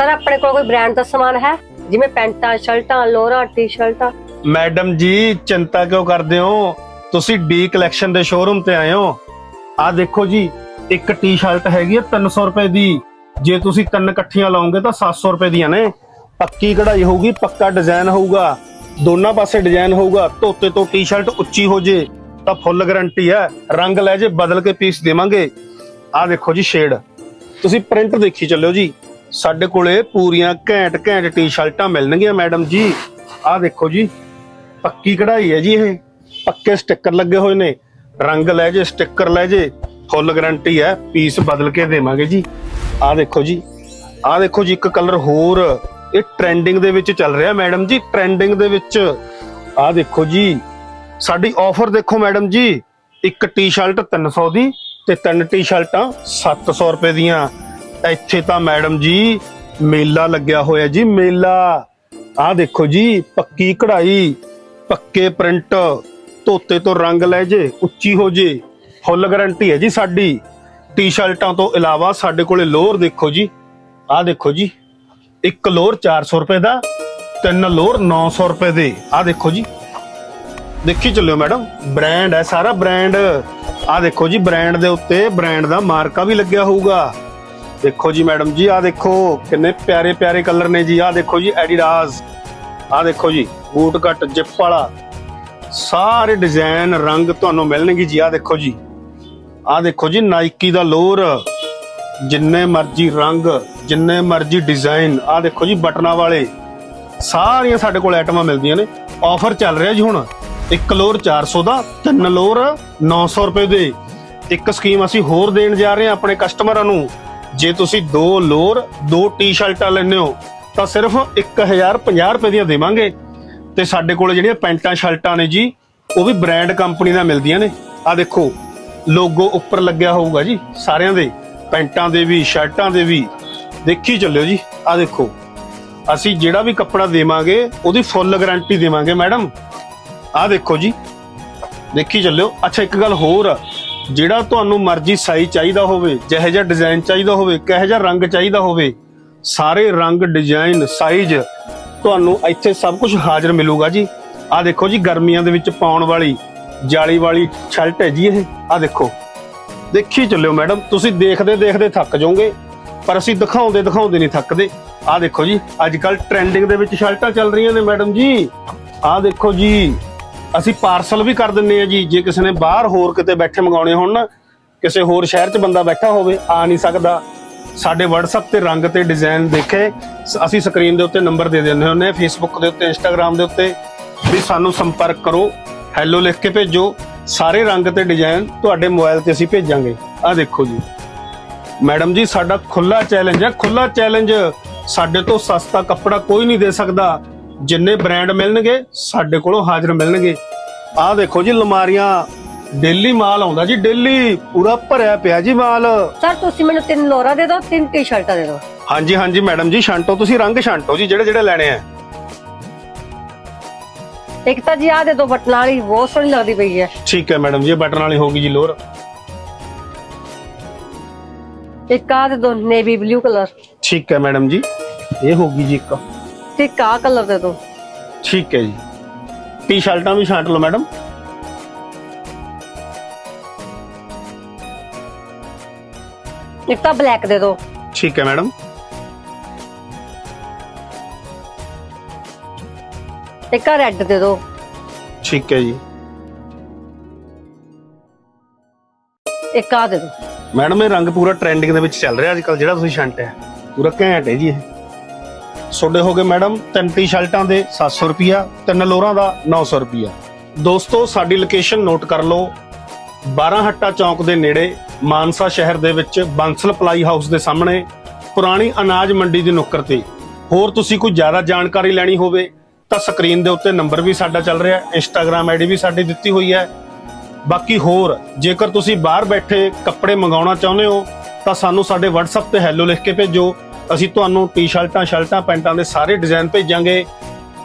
Sir ਆਪਣੇ ਕੋਲ ਕੋਈ ਬ੍ਰਾਂਡ ਦਾ ਸਮਾਨ ਹੈ? ਜਿਵੇਂ ਪੈਂਟਾਂ, ਸ਼ਰਟਾਂ ਲੋਅਰਾਂ ਟੀ-ਸ਼ਰਟਾਂ ਮੈਡਮ ਜੀ, ਚਿੰਤਾ ਕਿਉਂ ਕਰਦੇ ਹੋ? ਤੁਸੀਂ ਡੀ ਕਲੈਕਸ਼ਨ ਦੇ ਸ਼ੋਰੂਮ ਤੇ ਆਏ ਹੋ। ਆ ਦੇਖੋ ਜੀ, ਇੱਕ ਟੀ-ਸ਼ਰਟ ਹੈਗੀ ਹੈ 300 ਰੁਪਏ ਦੀ। ਜੇ ਤੁਸੀਂ ਤਿੰਨ ਇਕੱਠੀਆਂ ਲਾਓਗੇ ਤਾਂ 700 ਰੁਪਏ ਦੀਆਂ ਨੇ। ਪੱਕੀ ਕਢਾਈ ਹੋਊਗੀ, ਪੱਕਾ ਡਿਜ਼ਾਈਨ ਹੋਊਗਾ। ਦੋਨਾਂ ਪਾਸੇ ਡਿਜ਼ਾਈਨ ਹੋਊਗਾ। ਧੋਤੇ ਤੋਂ ਟੀ-ਸ਼ਰਟ ਉੱਚੀ ਹੋ ਜੇ, ਤਾਂ ਫੁੱਲ ਗਾਰੰਟੀ ਹੈ। ਰੰਗ ਲੈ ਜੇ, ਬਦਲ ਕੇ ਪੀਸ ਦੇਵਾਂਗੇ। ਆ ਦੇਖੋ ਜੀ ਸ਼ੇਡ ਤੁਸੀਂ ਪ੍ਰਿੰਟ ਦੇਖੀ ਚੱਲਿਓ ਜੀ। ਸਾਡੇ ਕੋਲੇ ਪੂਰੀਆਂ ਘੈਂਟ ਘੈਂਟ ਟੀ-ਸ਼ਰਟਾਂ ਮਿਲਣਗੀਆਂ, ਮੈਡਮ ਜੀ। ਆਹ ਦੇਖੋ ਜੀ, ਪੱਕੀ ਕਢਾਈ ਹੈ ਜੀ ਇਹ। ਪੱਕੇ ਸਟicker ਲੱਗੇ ਹੋਏ ਨੇ। ਰੰਗ ਲੈ ਜੇ, ਸਟicker ਲੈ ਜੇ ਫੁੱਲ ਗਾਰੰਟੀ ਹੈ ਪੀਸ ਬਦਲ ਕੇ ਦੇਵਾਂਗੇ ਜੀ। ਆ ਦੇਖੋ ਜੀ ਆ ਦੇਖੋ ਜੀ, ਇੱਕ ਕਲਰ ਹੋਰ। ਇਹ ਟ੍ਰੈਂਡਿੰਗ ਦੇ ਵਿੱਚ ਚੱਲ ਰਿਹਾ ਮੈਡਮ ਜੀ ਟ੍ਰੈਂਡਿੰਗ ਦੇ ਵਿੱਚ। ਆਹ ਦੇਖੋ ਜੀ, ਸਾਡੀ ਆਫਰ ਦੇਖੋ ਮੈਡਮ ਜੀ, ਇੱਕ ਟੀ-ਸ਼ਰਟ 300 ਦੀ ਤੇ ਤਿੰਨ ਟੀ-ਸ਼ਰਟਾਂ 700 ਰੁਪਏ ਦੀਆਂ। ਇੱਥੇ ਤਾਂ ਮੈਡਮ ਜੀ ਮੇਲਾ ਲੱਗਿਆ ਹੋਇਆ ਜੀ, ਮੇਲਾ। ਆਹ ਦੇਖੋ ਜੀ, ਪੱਕੀ ਕਢਾਈ, ਪੱਕੇ ਪ੍ਰਿੰਟ। ਧੋਤੇ ਤੋਂ ਰੰਗ ਲੈ ਜੇ, ਉੱਚੀ ਹੋ ਜੇ, ਫੁੱਲ ਗਾਰੰਟੀ ਹੈ ਜੀ ਸਾਡੀ। ਟੀ-ਸ਼ਰਟਾਂ ਤੋਂ ਇਲਾਵਾ ਸਾਡੇ ਕੋਲੇ ਲੋਅਰ ਦੇਖੋ ਜੀ। ਆਹ ਦੇਖੋ ਜੀ, ਇੱਕ ਲੋਅਰ 400 ਰੁਪਏ ਦਾ, ਤਿੰਨ ਲੋਅਰ 900 ਰੁਪਏ ਦੇ। ਆਹ ਦੇਖੋ ਜੀ। ਦੇਖੀ ਚੱਲਿਓ ਮੈਡਮ, ਬ੍ਰਾਂਡ ਹੈ ਸਾਰਾ ਬ੍ਰਾਂਡ। ਆਹ ਦੇਖੋ ਜੀ, ਬ੍ਰਾਂਡ ਦੇ ਉੱਤੇ ਬ੍ਰਾਂਡ ਦਾ ਮਾਰਕਾ ਵੀ ਲੱਗਿਆ ਹੋਊਗਾ। ਦੇਖੋ ਜੀ ਮੈਡਮ ਜੀ, ਆਹ ਦੇਖੋ ਕਿੰਨੇ ਪਿਆਰੇ ਪਿਆਰੇ ਕਲਰ ਨੇ ਜੀ, ਆਹ ਦੇਖੋ ਜੀ ਐਡੀਡਾਸ ਆ ਦੇਖੋ ਜੀ ਬੂਟ ਕੱਟ, ਜਿਪ ਵਾਲਾ। ਸਾਰੇ ਡਿਜ਼ਾਈਨ ਰੰਗ ਤੁਹਾਨੂੰ ਮਿਲਣਗੇ ਜੀ ਆ ਦੇਖੋ ਜੀ। ਆ ਦੇਖੋ ਜੀ ਨਾਈਕੀ ਦਾ ਲੋਅਰ ਜਿੰਨੇ ਮਰਜ਼ੀ ਰੰਗ, ਜਿੰਨੇ ਮਰਜ਼ੀ ਡਿਜ਼ਾਈਨ, ਆਹ ਦੇਖੋ ਜੀ ਬਟਨਾਂ ਵਾਲੇ। ਸਾਰੀਆਂ ਸਾਡੇ ਕੋਲ ਆਈਟਮਾਂ ਮਿਲਦੀਆਂ ਨੇ। ਆਫਰ ਚੱਲ ਰਿਹਾ ਜੀ ਹੁਣ। ਇੱਕ ਲੋਅਰ 400 ਦਾ, ਤਿੰਨ ਲੋਅਰ 900 ਰੁਪਏ ਦੇ। ਇੱਕ ਸਕੀਮ ਅਸੀਂ ਹੋਰ ਦੇਣ ਜਾ ਰਹੇ ਹਾਂ ਆਪਣੇ ਕਸਟਮਰਾਂ ਨੂੰ। ਜੇ ਤੁਸੀਂ ਦੋ ਲੋਅਰ ਦੋ ਟੀ-ਸ਼ਰਟਾਂ ਲੈਂਦੇ ਹੋ, ਤਾਂ ਸਿਰਫ 1050 ਰੁਪਏ ਦੀਆਂ ਦੇਵਾਂਗੇ। ਤੇ ਸਾਡੇ ਕੋਲ ਜਿਹੜੀਆਂ ਪੈਂਟਾਂ ਸ਼ਰਟਾਂ ਨੇ ਜੀ, ਉਹ ਵੀ ਬ੍ਰਾਂਡ ਕੰਪਨੀ ਦਾ ਮਿਲਦੀਆਂ ਨੇ। ਆ ਦੇਖੋ, ਲੋਗੋ ਉੱਪਰ ਲੱਗਿਆ ਹੋਊਗਾ ਜੀ, ਸਾਰਿਆਂ ਦੇ। ਪੈਂਟਾਂ ਦੇ ਵੀ, ਸ਼ਰਟਾਂ ਦੇ ਵੀ। ਦੇਖੀ ਚੱਲਿਓ ਜੀ ਆ ਦੇਖੋ। ਅਸੀਂ ਜਿਹੜਾ ਵੀ ਕੱਪੜਾ ਦੇਵਾਂਗੇ, ਉਹਦੀ ਫੁੱਲ ਗਾਰੰਟੀ ਦੇਵਾਂਗੇ, ਮੈਡਮ। ਆ ਦੇਖੋ ਜੀ। ਦੇਖੀ ਚੱਲਿਓ। ਅੱਛਾ, ਇੱਕ ਗੱਲ ਹੋਰ ਆ। ਜਿਹੜਾ ਤੁਹਾਨੂੰ ਮਰਜ਼ੀ ਸਾਈਜ਼ ਚਾਹੀਦਾ ਹੋਵੇ, ਜਿਹੋ ਜਿਹਾ ਡਿਜ਼ਾਈਨ ਚਾਹੀਦਾ ਹੋਵੇ, ਕਿਹੋ ਜਿਹਾ ਰੰਗ ਚਾਹੀਦਾ ਹੋਵੇ, ਸਾਰੇ ਰੰਗ ਡਿਜ਼ਾਈਨ ਸਾਈਜ਼ ਤੁਹਾਨੂੰ ਇੱਥੇ ਸਭ ਕੁਝ ਹਾਜ਼ਰ ਮਿਲੂਗਾ ਜੀ। ਆਹ ਦੇਖੋ ਜੀ ਗਰਮੀਆਂ ਦੇ ਵਿੱਚ ਪਾਉਣ ਵਾਲੀ ਜਾਲੀ ਵਾਲੀ ਸ਼ਰਟ ਹੈ ਜੀ ਇਹ। ਆਹ ਦੇਖੋ। ਦੇਖੀ ਚੱਲਿਓ ਮੈਡਮ, ਤੁਸੀਂ ਦੇਖਦੇ ਦੇਖਦੇ ਥੱਕ ਜਾਓਗੇ, ਪਰ ਅਸੀਂ ਦਿਖਾਉਂਦੇ ਦਿਖਾਉਂਦੇ ਨਹੀਂ ਥੱਕਦੇ। ਆਹ ਦੇਖੋ ਜੀ, ਅੱਜ ਕੱਲ ਟ੍ਰੈਂਡਿੰਗ ਦੇ ਵਿੱਚ ਸ਼ਰਟਾਂ ਚੱਲ ਰਹੀਆਂ ਨੇ ਮੈਡਮ ਜੀ। ਆਹ ਦੇਖੋ ਜੀ। ਅਸੀਂ ਪਾਰਸਲ ਵੀ ਕਰ ਦਿੰਨੇ ਆ ਜੀ, ਜੇ ਕਿਸੇ ਨੇ ਬਾਹਰ ਹੋਰ ਕਿਤੇ ਬੈਠੇ ਮੰਗਾਉਣੇ ਹੋਣ ਨਾ, ਕਿਸੇ ਹੋਰ ਸ਼ਹਿਰ 'ਚ ਬੰਦਾ ਬੈਠਾ ਹੋਵੇ, ਆ ਨਹੀਂ ਸਕਦਾ। ਸਾਡੇ WhatsApp ਤੇ ਰੰਗ ਤੇ ਡਿਜ਼ਾਈਨ ਦੇਖੇ ਅਸੀਂ ਸਕਰੀਨ ਦੇ ਉੱਤੇ ਨੰਬਰ ਦੇ ਦਿੰਦੇ ਹੁੰਦੇ ਆ, Facebook ਦੇ ਉੱਤੇ, Instagram ਦੇ ਉੱਤੇ। ਵੀ ਸਾਨੂੰ ਸੰਪਰਕ ਕਰੋ ਹੈਲੋ ਲਿਖ ਕੇ ਭੇਜੋ, ਸਾਰੇ ਰੰਗ ਤੇ ਡਿਜ਼ਾਈਨ ਤੁਹਾਡੇ ਮੋਬਾਈਲ ਤੇ ਅਸੀਂ ਭੇਜਾਂਗੇ। ਆ ਦੇਖੋ ਜੀ। ਮੈਡਮ ਜੀ, ਸਾਡਾ ਖੁੱਲਾ ਚੈਲੰਜ ਹੈ ਖੁੱਲਾ ਚੈਲੰਜ ਸਾਡੇ ਤੋਂ ਸਸਤਾ ਕੱਪੜਾ ਕੋਈ ਨਹੀਂ ਦੇ ਸਕਦਾ। ਜਿੰਨੇ ਬ੍ਰਾਂਡ ਮਿਲਣਗੇ ਸਾਡੇ ਕੋਲੋਂ ਹਾਜ਼ਰ ਮਿਲਣਗੇ। ਆਹ ਦੇਖੋ ਜੀ ਲਮਾਰੀਆਂ ਡੇਲੀ ਮਾਲ ਆਉਂਦਾ ਜੀ ਡੇਲੀ ਪੂਰਾ ਭਰਿਆ ਪਿਆ ਜੀ ਮਾਲ। ਸਰ ਤੁਸੀਂ ਮੈਨੂੰ ਤਿੰਨ ਲੋਅਰਾਂ ਦੇ ਦਿਓ ਤਿੰਨ ਟੀ-ਸ਼ਰਟਾਂ ਦੇ ਦਿਓ। ਹਾਂਜੀ ਹਾਂਜੀ ਮੈਡਮ ਜੀ ਛਾਂਟੋ ਤੁਸੀਂ ਰੰਗ ਛਾਂਟੋ ਜੀ ਜਿਹੜੇ ਜਿਹੜੇ ਲੈਣੇ ਆ। ਇੱਕ ਤਾਂ ਜੀ ਆ ਦੇ ਦਿਓ ਬਟਨਾਂ ਵਾਲੀ ਬਹੁਤ ਸੋਹਣੀ ਲੱਗਦੀ ਪਈ ਹੈ। ਠੀਕ ਹੈ ਮੈਡਮ ਜੀ ਇਹ ਬਟਨ ਵਾਲੀ ਹੋਗੀ ਜੀ ਲੋਰ। ਇੱਕ ਆ ਦੇ ਦਿਓ ਨੇਵੀ ਬਲੂ ਕਲਰ। ਠੀਕ ਹੈ ਮੈਡਮ ਜੀ ਇਹ ਹੋਗੀ ਜੀ ਇੱਕ। ਇੱਕ ਆ ਕਲਰ ਦੇ ਦਿਓ ਠੀਕ ਹੈ ਜੀ ਟੀ-ਸ਼ਰਟਾਂ ਵੀ ਛਾਂਟ ਲਓ ਮੈਡਮ ਇੱਕ ਤਾਂ ਬਲੈਕ ਦੇ ਦਿਓ ਠੀਕ ਹੈ ਮੈਡਮ ਇੱਕ ਆ ਰੈੱਡ ਦੇ ਦਿਓ ਠੀਕ ਹੈ ਜੀ ਇੱਕ ਆ ਦੇ ਦਿਓ ਮੈਡਮ ਇਹ ਰੰਗ ਪੂਰਾ ਟ੍ਰੈਂਡਿੰਗ ਦੇ ਵਿੱਚ ਚੱਲ ਰਿਹਾ ਅੱਜ ਕੱਲ ਜਿਹੜਾ ਤੁਸੀਂ ਸ਼ੰਟ ਹੈ ਪੂਰਾ ਘੈਂਟ ਹੈ ਜੀ ਇਹ ਤੁਹਾਡੇ ਹੋ ਗਏ ਮੈਡਮ, ਤਿੰਨ ਟੀ-ਸ਼ਰਟਾਂ ਦੇ 700 ਰੁਪਿਆ ਤਿੰਨ ਲੋਰਾਂ ਦਾ 900 ਰੁਪਿਆ ਦੋਸਤੋ, ਸਾਡੀ ਲੋਕੇਸ਼ਨ ਨੋਟ ਕਰ ਲਓ। 12 ਹੱਟਾ ਚੌਂਕ ਦੇ ਨੇੜੇ, ਮਾਨਸਾ ਸ਼ਹਿਰ ਦੇ ਵਿੱਚ ਬੰਸਲ ਪਲਾਈ ਹਾਊਸ ਦੇ ਸਾਹਮਣੇ, ਪੁਰਾਣੀ ਅਨਾਜ ਮੰਡੀ ਦੀ ਨੁੱਕਰ ਤੇ। ਹੋਰ ਤੁਸੀਂ ਕੋਈ ਜ਼ਿਆਦਾ ਜਾਣਕਾਰੀ ਲੈਣੀ ਹੋਵੇ, ਤਾਂ ਸਕਰੀਨ ਦੇ ਉੱਤੇ ਨੰਬਰ ਵੀ ਸਾਡਾ ਚੱਲ ਰਿਹਾ ਹੈ ਇੰਸਟਾਗ੍ਰam ਆਈਡੀ ਵੀ ਸਾਡੀ ਦਿੱਤੀ ਹੋਈ ਹੈ। ਬਾਕੀ ਹੋਰ, ਜੇਕਰ ਤੁਸੀਂ ਬਾਹਰ ਬੈਠੇ ਕੱਪੜੇ ਮੰਗਾਉਣਾ ਚਾਹੁੰਦੇ ਹੋ, ਤਾਂ ਸਾਨੂੰ ਸਾਡੇ WhatsApp ਤੇ ਹੈਲੋ ਲਿਖ ਕੇ ਭੇਜੋ। ਅਸੀਂ ਤੁਹਾਨੂੰ ਟੀ-ਸ਼ਰਟਾਂ, ਸ਼ਰਟਾਂ, ਪੈਂਟਾਂ ਦੇ ਸਾਰੇ ਡਿਜ਼ਾਈਨ ਭੇਜਾਂਗੇ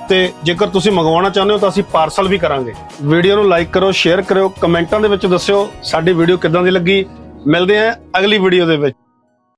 ਤੇ ਜੇਕਰ ਤੁਸੀਂ ਮੰਗਵਾਉਣਾ ਚਾਹੁੰਦੇ ਹੋ ਤਾਂ ਅਸੀਂ ਪਾਰਸਲ ਵੀ ਕਰਾਂਗੇ। ਵੀਡੀਓ ਨੂੰ ਲਾਈਕ ਕਰੋ ਸ਼ੇਅਰ ਕਰਿਓ, ਕਮੈਂਟਾਂ ਦੇ ਵਿੱਚ ਦੱਸਿਓ ਸਾਡੀ ਵੀਡੀਓ ਕਿੱਦਾਂ ਦੀ ਲੱਗੀ। ਮਿਲਦੇ ਹਾਂ ਅਗਲੀ ਵੀਡੀਓ ਦੇ ਵਿੱਚ।